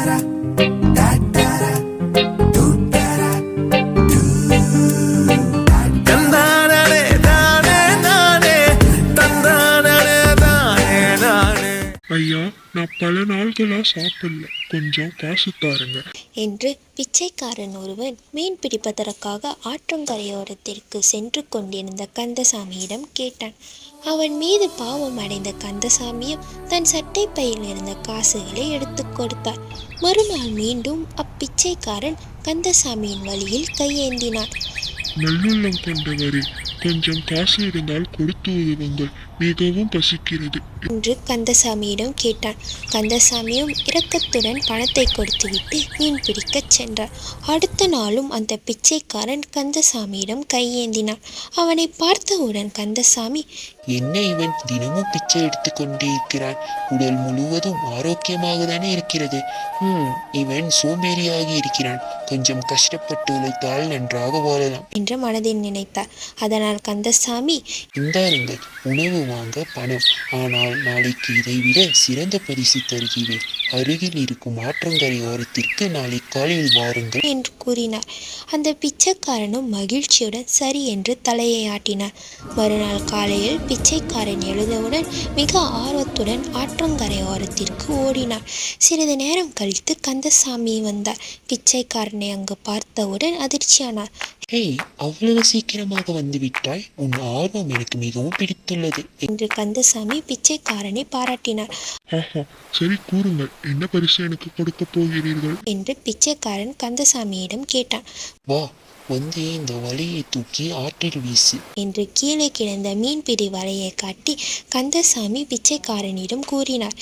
cara. நான் பல நாள்களா சாப்பிடல. கொஞ்சம் காசு தாருங்க என்று பிச்சைக்காரன் ஒருவன் மீன் பிடிப்பதற்காக ஆற்றங்கரையோரத்திற்கு சென்று கொண்டிருந்த கந்தசாமியிடம் கேட்டான். அவன் மீது பாவம் அடைந்த கந்தசாமியும் தன் சட்டை பையில் இருந்த காசுகளை எடுத்து கொடுத்தார். மறுநாள் மீண்டும் அப்பிச்சைக்காரன் கந்தசாமியின் வழியில் கையேந்தினான். நல்லுள்ளம் கொண்டவரே கொஞ்சம் காசு இருந்தால் கொடுத்து உதவுங்கள். மிகவும் பசிக்கிறது. என்று கந்தசாமியிடம் கேட்டான். கந்தசாமியும் இரக்கத்துடன் பணத்தை கொடுத்துவிட்டு மீன் பிடிக்கச் சென்றார். அடுத்த நாளும் அந்த பிச்சைக்காரன் கந்தசாமியிடம் கையேந்தினான். அவனை பார்த்தவுடன் கந்தசாமி என்ன இவன்? தினமும் பிச்சை எடுத்து கொண்டே இருக்கிறான். உடல் முழுவதும் ஆரோக்கியமாக தானே இருக்கிறது. ஹம் இவன் சோம்பேறியாகி இருக்கிறான். கொஞ்சம் கஷ்டப்பட்டு உழைத்தால் நன்றாக வாழலாம். என்று மனதில் நினைத்தார். அதனால் கந்தசாமி இந்தாருங்கள் உணவு வாங்க பணம். ஆனால் நாளைக்கு இதைவிட சிறந்த பரிசு தருகிறேன் அருகில் இருக்கும் ஆற்றங்கரை ஓரத்திற்கு நாளை காலையில் வாருங்கள். என்று கூறினார். அந்த பிச்சைக்காரனும் மகிழ்ச்சியுடன் சரி என்று தலையை ஆட்டினார் மறுநாள் காலையில் பிச்சைக்காரன் எழுந்தவுடன் மிக ஆர்வத்துடன் ஆற்றங்கரை ஓரத்திற்கு ஓடினார் சிறிது நேரம் கழித்து கந்தசாமி வந்தார். பிச்சைக்காரனை அங்கு பார்த்தவுடன் அதிர்ச்சியானார். ஹேய் அவ்வளவு சீக்கிரமாக வந்து விட்டாய் உன் ஆர்வம் எனக்கு மிகவும் பிடித்துள்ளது. என்று கந்தசாமி பிச்சைக்காரனை பாராட்டினார். சரி கூறுங்கள். என்ன பரிசு எனக்கு கொடுக்க போகிறீர்கள்? என்று பிச்சைக்காரன் கந்தசாமியிடம் கேட்டான். வா வந்து இந்த வலையை தூக்கி ஆற்றில் வீசு. என்று கீழே கிடந்த மீன்பிடி வலையை காட்டி கந்தசாமி பிச்சைக்காரனிடம் கூறினார்.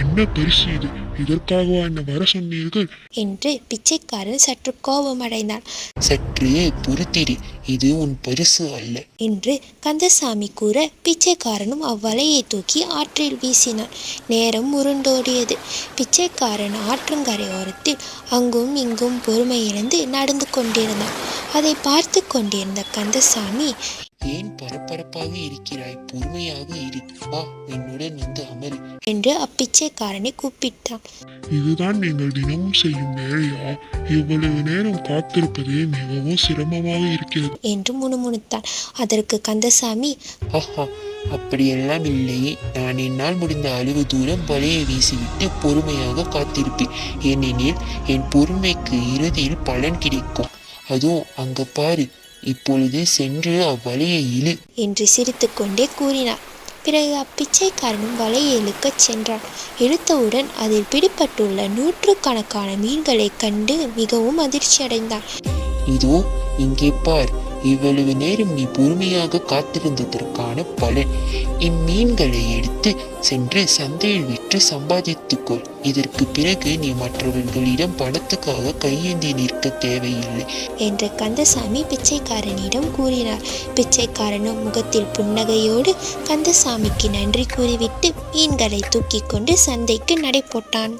என்ன பரிசு இது? இதற்காகவா என்ன வர சொன்னீர்கள்? என்று பிச்சைக்காரன் சற்று கோபமடைந்தான். சற்று பொறுத்திரு இது உன் பரிசு அல்ல. என்று கந்தசாமி கூற பிச்சைக்காரனும் அவ்வலையை தூக்கி ஆற்றில் வீசினான். நேரம் உருண்டோடியது. பிச்சைக்காரன் ஆற்றங்கரை ஓரத்தில் அங்கும் இங்கும் பொறுமை இழந்து நடந்து கொண்டிருந்தான். அதை பார்த்து கொண்டிருந்த கந்தசாமி ஏன் பரபரப்பாக இருக்கிறாய்? பொறுமையாக இரு. வா என்னுடன் வந்து அமரு. என்று அப்பிச்சைக்காரனை கூப்பிட்டான். இதுதான் நீங்கள் தினமும் செய்யும் வேலையா? இவ்வளவு நேரம் காத்திருப்பது மிகவும் சிரமமாக இருக்கிறது. என்று முணுமுணுத்தான். அதற்கு கந்தசாமி ஆஹா அப்படியெல்லாம் இல்லை. நான் என்னால் முடிந்த அளவு தூரம் வலையை வீசிவிட்டு பொறுமையாக காத்திருப்பேன். ஏனெனில் என் பொறுமைக்கு இறுதியில் பலன் கிடைக்கும். அதுவும் அங்க பாரு. இப்பொழுது சென்று அவ்வலையை இழு. என்று சிரித்துக்கொண்டே கூறினார் பிறகு அப்பிச்சைக்காரனும் வலையை இழுக்கச் சென்றான். இழுத்தவுடன் அதில் பிடிபட்டுள்ள நூற்றுக்கணக்கான மீன்களைக் கண்டு மிகவும் அதிர்ச்சியடைந்தான். இதோ இங்கே பார். இவ்வளவு நேரம் நீ பொறுமையாக காத்திருந்ததற்கான பலன். இம்மீன்களை எடுத்து சென்று சந்தையில் விற்று சம்பாதித்துக்கொள். இதற்கு பிறகு நீ மற்றவர்களிடம் பணத்துக்காக கையேந்தி நிற்க தேவையில்லை. என்று கந்தசாமி பிச்சைக்காரனிடம் கூறினார். பிச்சைக்காரனும் முகத்தில் புன்னகையோடு கந்தசாமிக்கு நன்றி கூறிவிட்டு மீன்களை தூக்கி கொண்டு சந்தைக்கு நடை போட்டான்